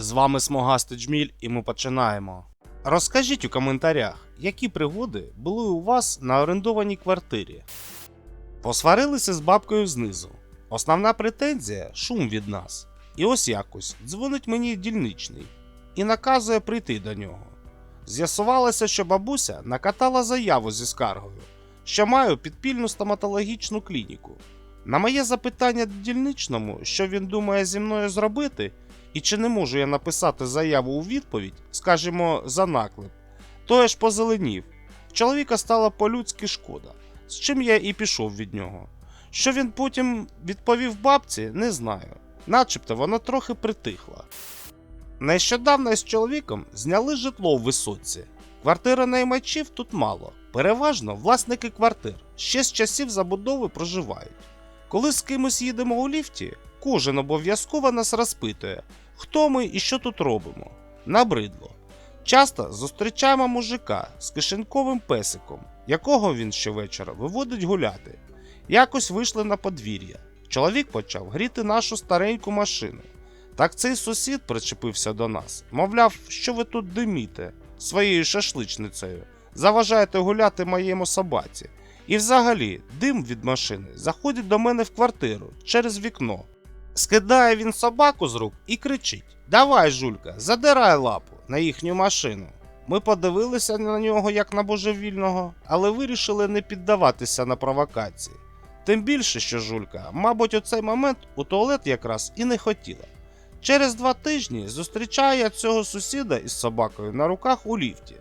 З вами Смогастий Джміль, і ми починаємо. Розкажіть у коментарях, які пригоди були у вас на орендованій квартирі. Посварилися з бабкою знизу. Основна претензія шум від нас. І ось якось дзвонить мені дільничний і наказує прийти до нього. З'ясувалося, що бабуся накатала заяву зі скаргою, що маю підпільну стоматологічну клініку. На моє запитання дільничному, що він думає зі мною зробити, і чи не можу я написати заяву у відповідь, скажімо, за наклеп, то я ж позеленів. Чоловіка стало по-людськи шкода, з чим я і пішов від нього. Що він потім відповів бабці, не знаю, начебто вона трохи притихла. Нещодавно з чоловіком зняли житло в висоці. Квартира наймачів тут мало. Переважно власники квартир ще з часів забудови проживають. Коли з кимось їдемо у ліфті, кожен обов'язково нас розпитує, хто ми і що тут робимо. Набридло. Часто зустрічаємо мужика з кишеньковим песиком, якого він щовечора виводить гуляти. Якось вийшли на подвір'я. Чоловік почав гріти нашу стареньку машину. Так цей сусід причепився до нас, мовляв, що ви тут диміте своєю шашличницею, заважаєте гуляти моєму собаці. І взагалі, дим від машини заходить до мене в квартиру через вікно. Скидає він собаку з рук і кричить: Давай, жулька, задирай лапу на їхню машину. Ми подивилися на нього як на божевільного, але вирішили не піддаватися на провокації. Тим більше, що жулька, мабуть, у цей момент у туалет якраз і не хотіла. Через два тижні зустрічаю я цього сусіда із собакою на руках у ліфті.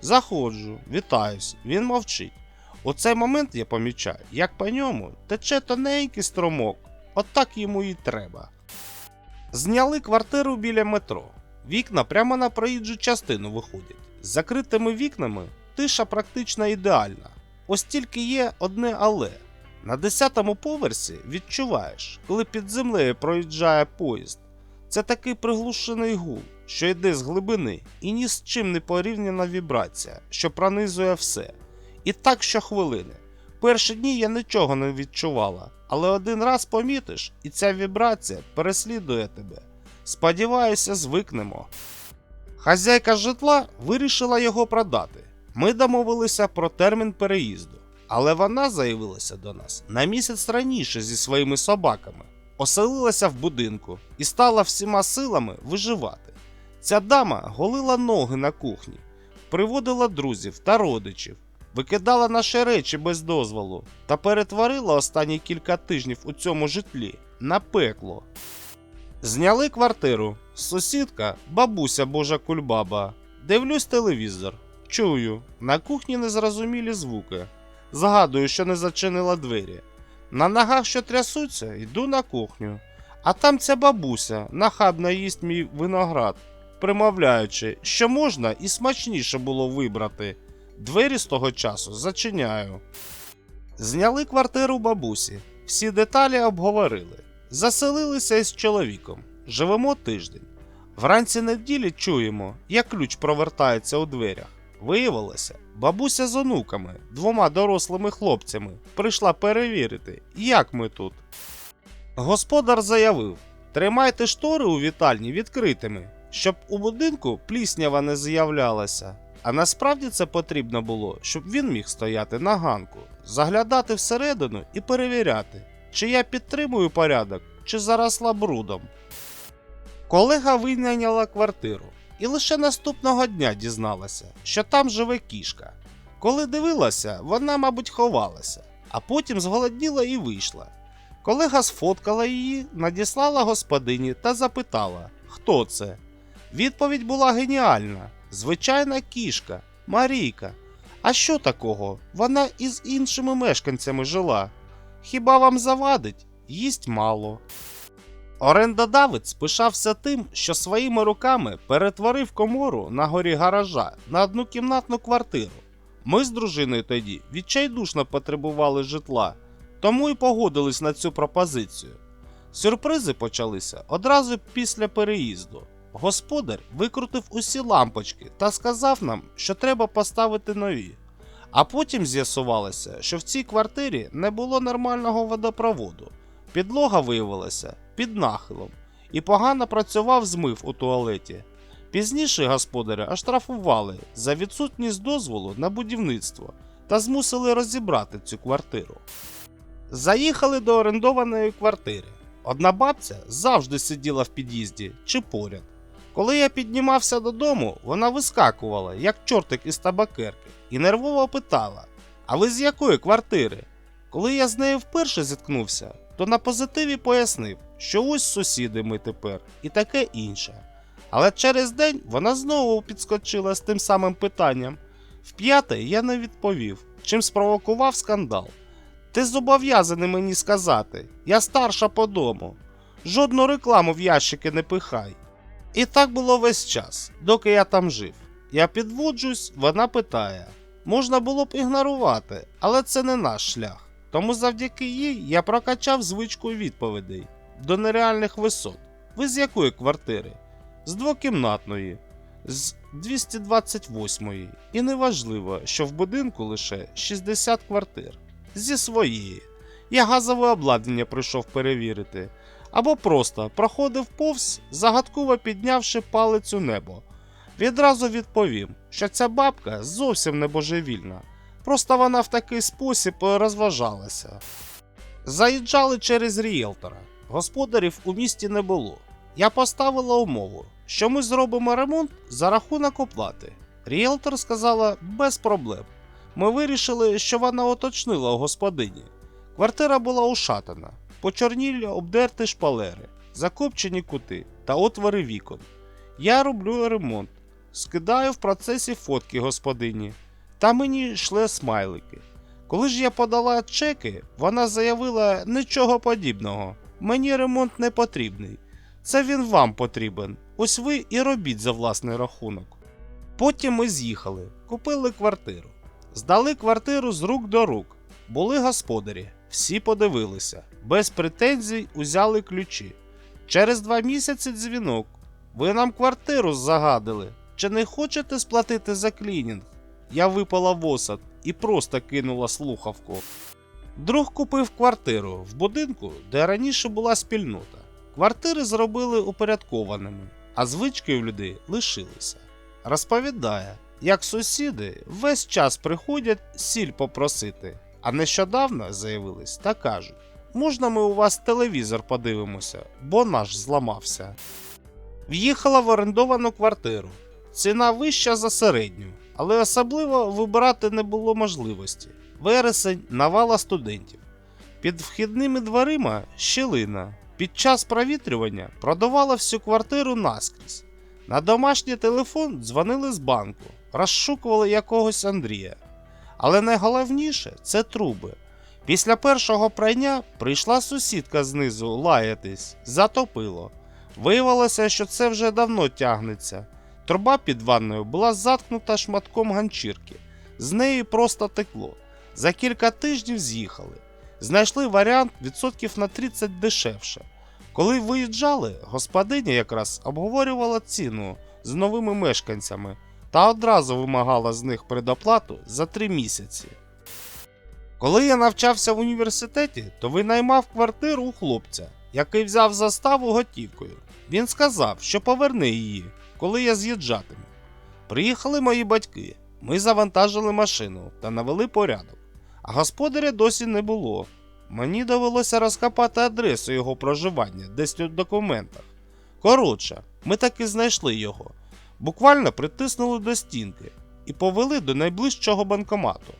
Заходжу, вітаюсь, він мовчить. У цей момент я помічаю, як по ньому тече тоненький струмок, отак йому і треба. Зняли квартиру біля метро. Вікна прямо на проїжджу частину виходять. З закритими вікнами тиша практично ідеальна. Ось тільки є одне але. На 10-му поверсі відчуваєш, коли під землею проїжджає поїзд. Це такий приглушений гул, що йде з глибини, і ні з чим не порівняна вібрація, що пронизує все. І так щохвилини. Перші дні я нічого не відчувала, але один раз помітиш, і ця вібрація переслідує тебе. Сподіваюся, звикнемо. Хазяйка житла вирішила його продати. Ми домовилися про термін переїзду, але вона заявилася до нас на місяць раніше зі своїми собаками, оселилася в будинку і стала всіма силами виживати. Ця дама голила ноги на кухні, приводила друзів та родичів, викидала наші речі без дозволу та перетворила останні кілька тижнів у цьому житлі на пекло. Зняли квартиру. Сусідка, бабуся Божа кульбаба. Дивлюсь телевізор. Чую, на кухні незрозумілі звуки. Згадую, що не зачинила двері. На ногах, що трясуться, йду на кухню. А там ця бабуся нахабно їсть мій виноград, примовляючи, що можна і смачніше було вибрати. Двері з того часу зачиняю. Зняли квартиру бабусі, всі деталі обговорили. Заселилися із чоловіком. Живемо тиждень. Вранці неділі чуємо, як ключ провертається у дверях. Виявилося, бабуся з онуками, двома дорослими хлопцями, прийшла перевірити, як ми тут. Господар заявив: тримайте штори у вітальні відкритими, щоб у будинку пліснява не з'являлася. А насправді це потрібно було, щоб він міг стояти на ганку, заглядати всередину і перевіряти, чи я підтримую порядок, чи заросла брудом. Колега винайняла квартиру і лише наступного дня дізналася, що там живе кішка. Коли дивилася, вона, мабуть, ховалася, а потім зголодніла і вийшла. Колега сфоткала її, надіслала господині та запитала, хто це. Відповідь була геніальна: звичайна кішка, Марійка. А що такого? Вона із іншими мешканцями жила. Хіба вам завадить? Їсть мало. Орендодавець пишався тим, що своїми руками перетворив комору на горі гаража на однокімнатну квартиру. Ми з дружиною тоді відчайдушно потребували житла, тому й погодились на цю пропозицію. Сюрпризи почалися одразу після переїзду. Господар викрутив усі лампочки та сказав нам, що треба поставити нові. А потім з'ясувалося, що в цій квартирі не було нормального водопроводу. Підлога виявилася під нахилом, і погано працював змив у туалеті. Пізніше господаря оштрафували за відсутність дозволу на будівництво та змусили розібрати цю квартиру. Заїхали до орендованої квартири. Одна бабця завжди сиділа в під'їзді чи поряд. Коли я піднімався додому, вона вискакувала, як чортик із табакерки, і нервово питала: А ви з якої квартири? Коли я з нею вперше зіткнувся, то на позитиві пояснив, що ось сусіди ми тепер і таке інше. Але через день вона знову підскочила з тим самим питанням. Вп'яте я не відповів, чим спровокував скандал. Ти зобов'язаний мені сказати, я старша по дому. Жодну рекламу в ящики не пихай. І так було весь час, доки я там жив. Я підводжусь, вона питає. Можна було б ігнорувати, але це не наш шлях. Тому завдяки їй я прокачав звичку відповідей до нереальних висот. Ви з якої квартири? З двокімнатної, з 228-ї. І неважливо, що в будинку лише 60 квартир. Зі своєї. Я газове обладнання прийшов перевірити. Або просто проходив повз, загадково піднявши палець у небо. Відразу відповім, що ця бабка зовсім не божевільна. Просто вона в такий спосіб розважалася. Заїжджали через ріелтора. Господарів у місті не було. Я поставила умову, що ми зробимо ремонт за рахунок оплати. Ріелтор сказала без проблем. Ми вирішили, що вона уточнила у господині. Квартира була ушатана, почорнілі обдерті шпалери, закопчені кути та отвори вікон. Я роблю ремонт, скидаю в процесі фотки господині, та мені йшли смайлики. Коли ж я подала чеки, вона заявила нічого подібного. Мені ремонт не потрібний. Це він вам потрібен. Ось ви і робіть за власний рахунок. Потім ми з'їхали, купили квартиру. Здали квартиру з рук до рук. Були господарі, всі подивилися, без претензій узяли ключі. Через два місяці дзвінок. Ви нам квартиру загадили. Чи не хочете сплатити за клінінг? Я випала в осад і просто кинула слухавку. Друг купив квартиру в будинку, де раніше була спільнота. Квартири зробили упорядкованими, а звички у людей лишилися. Розповідає, як сусіди весь час приходять сіль попросити, а нещодавно заявились та кажуть: можна ми у вас телевізор подивимося, бо наш зламався. В'їхала в орендовану квартиру. Ціна вища за середню, але особливо вибирати не було можливості. Вересень навала студентів. Під вхідними дверима щілина. Під час провітрювання продавала всю квартиру наскрізь. На домашній телефон дзвонили з банку, розшукували якогось Андрія. Але найголовніше це труби. Після першого прання прийшла сусідка знизу лаятись, затопило. Виявилося, що це вже давно тягнеться. Труба під ванною була заткнута шматком ганчірки, з неї просто текло. За кілька тижнів з'їхали. Знайшли варіант відсотків на 30 дешевше. Коли виїжджали, господиня якраз обговорювала ціну з новими мешканцями та одразу вимагала з них предоплату за 3 місяці. Коли я навчався в університеті, то винаймав квартиру у хлопця, який взяв заставу готівкою. Він сказав, що поверне її, коли я з'їжджатиму. Приїхали мої батьки, ми завантажили машину та навели порядок, а господаря досі не було. Мені довелося розкопати адресу його проживання десь у документах. Коротше, ми таки знайшли його, буквально притиснули до стінки і повели до найближчого банкомату.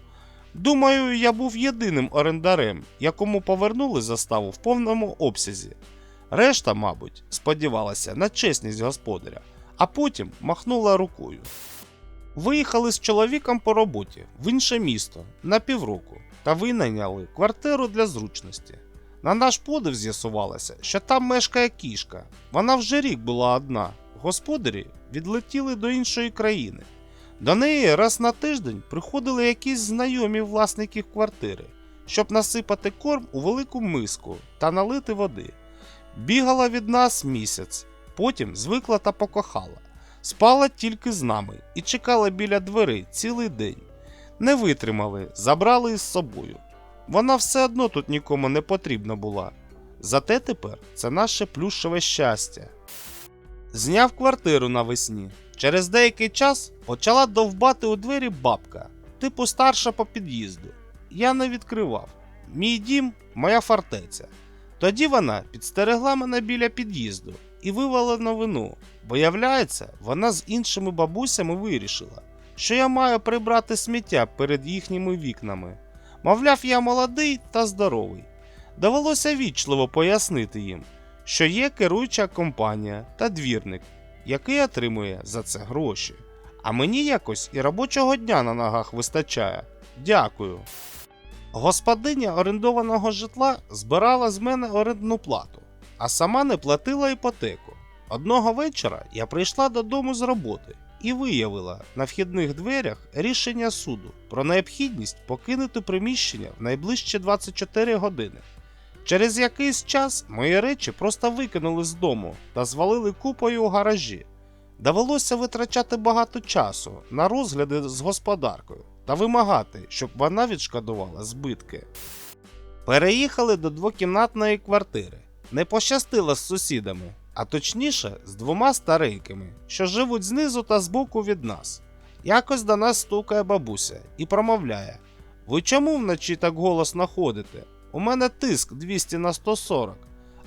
Думаю, я був єдиним орендарем, якому повернули заставу в повному обсязі. Решта, мабуть, сподівалася на чесність господаря, а потім махнула рукою. Виїхали з чоловіком по роботі в інше місто на півроку та винайняли квартиру для зручності. На наш подив з'ясувалося, що там мешкає кішка. Вона вже рік була одна. Господарі відлетіли до іншої країни. До неї раз на тиждень приходили якісь знайомі власники квартири, щоб насипати корм у велику миску та налити води. Бігала від нас місяць, потім звикла та покохала. Спала тільки з нами і чекала біля дверей цілий день. Не витримали, забрали із собою. Вона все одно тут нікому не потрібна була. Зате тепер це наше плюшеве щастя. Зняв квартиру навесні. Через деякий час почала довбати у двері бабка, типу старша по під'їзду. Я не відкривав. Мій дім моя фортеця. Тоді вона підстерегла мене біля під'їзду і вивела новину. Виявляється, вона з іншими бабусями вирішила, що я маю прибрати сміття перед їхніми вікнами. Мовляв, я молодий та здоровий. Довелося вічливо пояснити їм, що є керуюча компанія та двірник, який отримує за це гроші. А мені якось і робочого дня на ногах вистачає. Дякую. Господиня орендованого житла збирала з мене орендну плату, а сама не платила іпотеку. Одного вечора я прийшла додому з роботи і виявила на вхідних дверях рішення суду про необхідність покинути приміщення в найближчі 24 години. Через якийсь час мої речі просто викинули з дому та звалили купою у гаражі. Довелося витрачати багато часу на розгляди з господаркою та вимагати, щоб вона відшкодувала збитки. Переїхали до двокімнатної квартири. Не пощастило з сусідами, а точніше з двома старенькими, що живуть знизу та збоку від нас. Якось до нас стукає бабуся і промовляє: Ви чому вночі так голосно ходите? У мене тиск 200 на 140.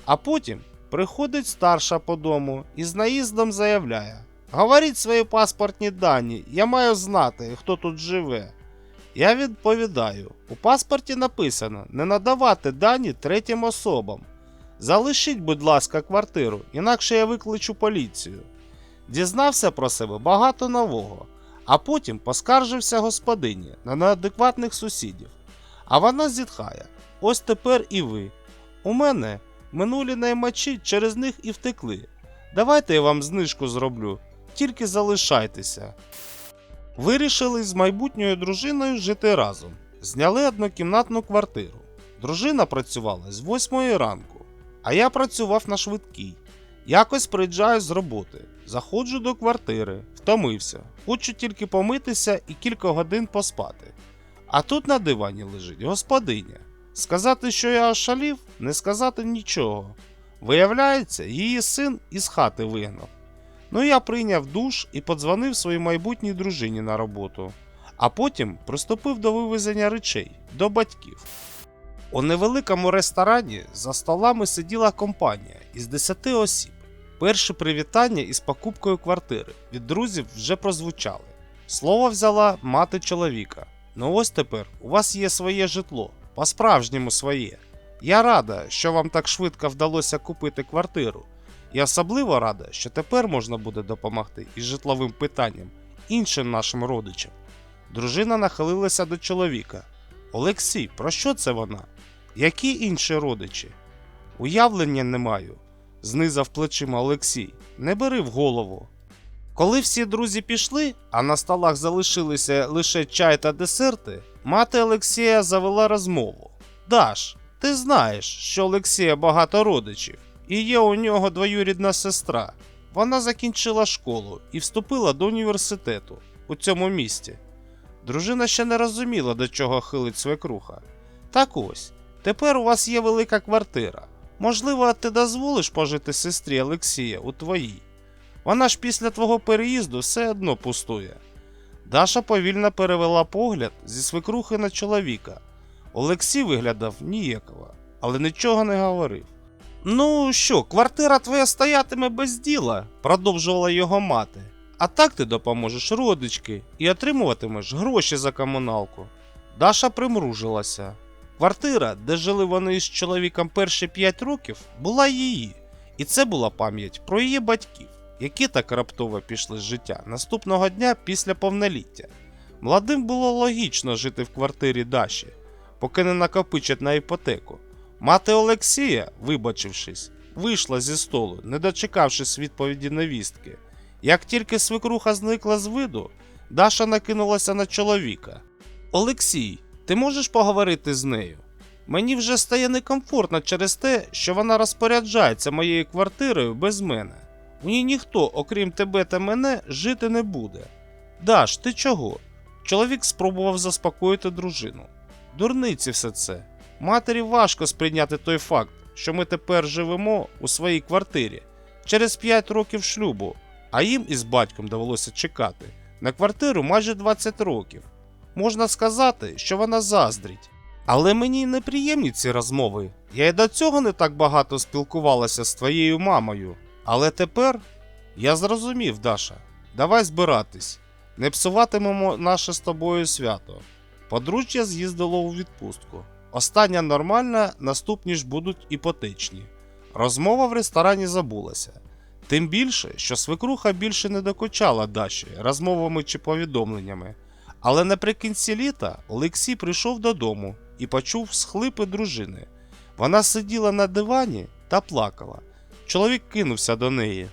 А потім приходить старша по дому і з наїздом заявляє: Говоріть свої паспортні дані, я маю знати, хто тут живе. Я відповідаю: у паспорті написано не надавати дані третім особам. Залишіть, будь ласка, квартиру, інакше я викличу поліцію. Дізнався про себе багато нового, а потім поскаржився господині на неадекватних сусідів. А вона зітхає: ось тепер і ви. У мене минулі наймачі через них і втекли. Давайте я вам знижку зроблю, тільки залишайтеся. Вирішили з майбутньою дружиною жити разом. Зняли однокімнатну квартиру. Дружина працювала з 8 ранку, а я працював на швидкій. Якось приїжджаю з роботи, заходжу до квартири, втомився, хочу тільки помитися і кілька годин поспати. А тут на дивані лежить господиня. Сказати, що я ошалів, не сказати нічого. Виявляється, її син із хати вигнав. Ну я прийняв душ і подзвонив своїй майбутній дружині на роботу, а потім приступив до вивезення речей до батьків. У невеликому ресторані за столами сиділа компанія із 10 осіб. Перші привітання із покупкою квартири від друзів вже прозвучали. Слово взяла мати чоловіка. Ну ось тепер у вас є своє житло, по-справжньому своє. Я рада, що вам так швидко вдалося купити квартиру. І особливо рада, що тепер можна буде допомогти із житловим питанням іншим нашим родичам. Дружина нахилилася до чоловіка. Олексій, про що це вона? Які інші родичі? Уявлення не маю, знизав плечима Олексій. Не бери в голову. Коли всі друзі пішли, а на столах залишилися лише чай та десерти, мати Олексія завела розмову. Даш, ти знаєш, що Олексія багато родичів, і є у нього двоюрідна сестра. Вона закінчила школу і вступила до університету у цьому місті. Дружина ще не розуміла, до чого хилить свекруха. Так ось, тепер у вас є велика квартира. Можливо, ти дозволиш пожити сестрі Олексія у твоїй. Вона ж після твого переїзду все одно пустує. Даша повільно перевела погляд зі свекрухи на чоловіка. Олексій виглядав ніяково, але нічого не говорив. Ну що, квартира твоя стоятиме без діла, продовжувала його мати. А так ти допоможеш родички і отримуватимеш гроші за комуналку. Даша примружилася. Квартира, де жили вони із чоловіком перші 5 років, була її, і це була пам'ять про її батьків, які так раптово пішли з життя наступного дня після повноліття. Молодим було логічно жити в квартирі Даші, поки не накопичать на іпотеку. Мати Олексія, вибачившись, вийшла зі столу, не дочекавшись відповіді невістки. Як тільки свекруха зникла з виду, Даша накинулася на чоловіка. Олексій, ти можеш поговорити з нею? Мені вже стає некомфортно через те, що вона розпоряджається моєю квартирою без мене. Ній ніхто, окрім тебе та мене, жити не буде. Даш, ти чого? Чоловік спробував заспокоїти дружину. Дурниці все це. Матері важко сприйняти той факт, що ми тепер живемо у своїй квартирі через 5 років шлюбу, а їм із батьком довелося чекати на квартиру майже 20 років. Можна сказати, що вона заздрить. Але мені неприємні ці розмови. Я й до цього не так багато спілкувалася з твоєю мамою. Але тепер я зрозумів, Даша. Давай збиратись. Не псуватимемо наше з тобою свято. Подружжя з'їздило у відпустку. Остання нормальна, наступні ж будуть іпотечні. Розмова в ресторані забулася. Тим більше, що свекруха більше не докучала Даші розмовами чи повідомленнями. Але наприкінці літа Олексій прийшов додому і почув схлипи дружини. Вона сиділа на дивані та плакала. Чоловік кинувся до неї.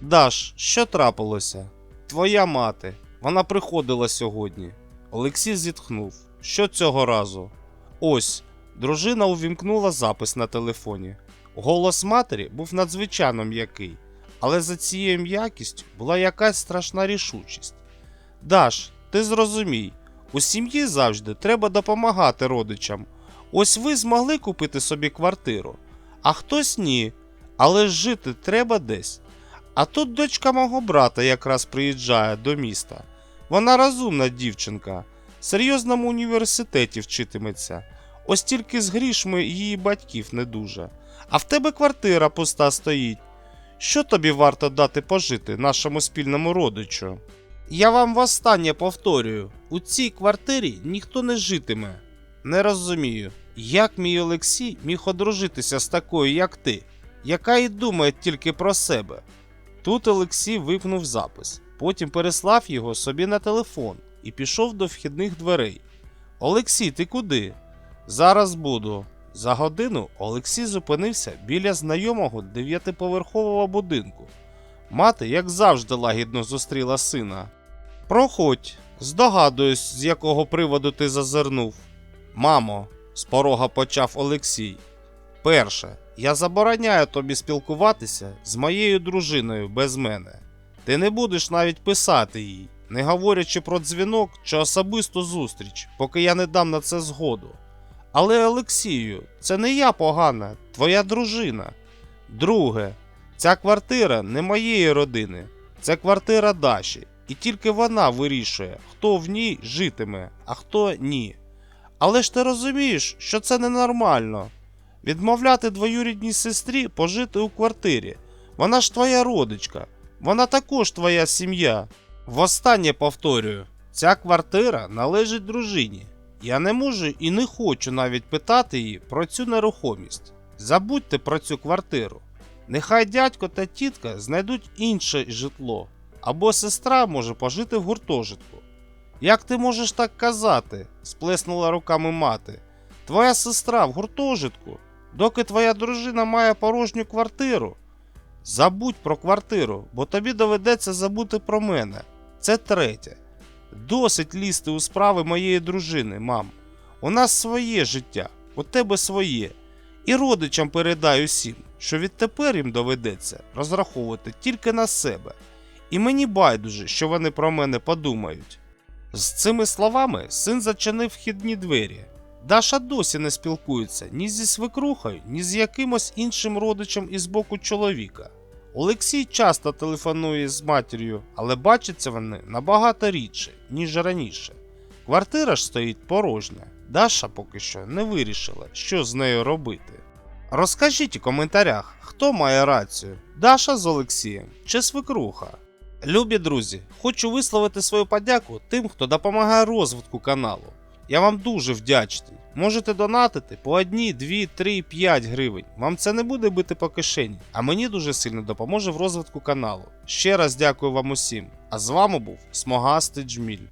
Даш, що трапилося? Твоя мати. Вона приходила сьогодні. Олексій зітхнув. Що цього разу? Ось, дружина увімкнула запис на телефоні. Голос матері був надзвичайно м'який, але за цією м'якістю була якась страшна рішучість. Даш, ти зрозумій, у сім'ї завжди треба допомагати родичам. Ось ви змогли купити собі квартиру, а хтось ні. Але жити треба десь. А тут дочка мого брата якраз приїжджає до міста. Вона розумна дівчинка, в серйозному університеті вчитиметься. Ось тільки з грішми її батьків не дуже. А в тебе квартира пуста стоїть. Що тобі варто дати пожити нашому спільному родичу? Я вам востаннє повторюю: у цій квартирі ніхто не житиме. Не розумію, як мій Олексій міг одружитися з такою, як ти, яка і думає тільки про себе. Тут Олексій випнув запис, потім переслав його собі на телефон і пішов до вхідних дверей. Олексій, ти куди? Зараз буду. За годину Олексій зупинився біля знайомого дев'ятиповерхового будинку. Мати, як завжди, лагідно зустріла сина. Проходь, здогадуюсь, з якого приводу ти зазирнув. Мамо, з порога почав Олексій. Перше, я забороняю тобі спілкуватися з моєю дружиною без мене. Ти не будеш навіть писати їй, не говорячи про дзвінок чи особисту зустріч, поки я не дам на це згоду. Але, Олексію, це не я погана, твоя дружина. Друге, ця квартира не моєї родини, це квартира Даші, і тільки вона вирішує, хто в ній житиме, а хто ні. Але ж ти розумієш, що це ненормально. Відмовляти двоюрідній сестрі пожити у квартирі. Вона ж твоя родичка, вона також твоя сім'я. Востаннє повторюю, ця квартира належить дружині. Я не можу і не хочу навіть питати її про цю нерухомість. Забудьте про цю квартиру. Нехай дядько та тітка знайдуть інше житло, або сестра може пожити в гуртожитку. Як ти можеш так казати? сплеснула руками мати. Твоя сестра в гуртожитку, доки твоя дружина має порожню квартиру. Забудь про квартиру, бо тобі доведеться забути про мене. Це третє. Досить лізти у справи моєї дружини, мам. У нас своє життя, у тебе своє. І родичам передай усім, що відтепер їм доведеться розраховувати тільки на себе. І мені байдуже, що вони про мене подумають. З цими словами син зачинив вхідні двері. Даша досі не спілкується ні зі свекрухою, ні з якимось іншим родичем із боку чоловіка. Олексій часто телефонує з матір'ю, але бачаться вони набагато рідше, ніж раніше. Квартира ж стоїть порожня. Даша поки що не вирішила, що з нею робити. Розкажіть у коментарях, хто має рацію: Даша з Олексієм чи свекруха. Любі друзі, хочу висловити свою подяку тим, хто допомагає розвитку каналу. Я вам дуже вдячний. Можете донатити по 1, 2, 3, 5 гривень. Вам це не буде бити по кишені, а мені дуже сильно допоможе в розвитку каналу. Ще раз дякую вам усім. А з вами був Смогастий Джміль.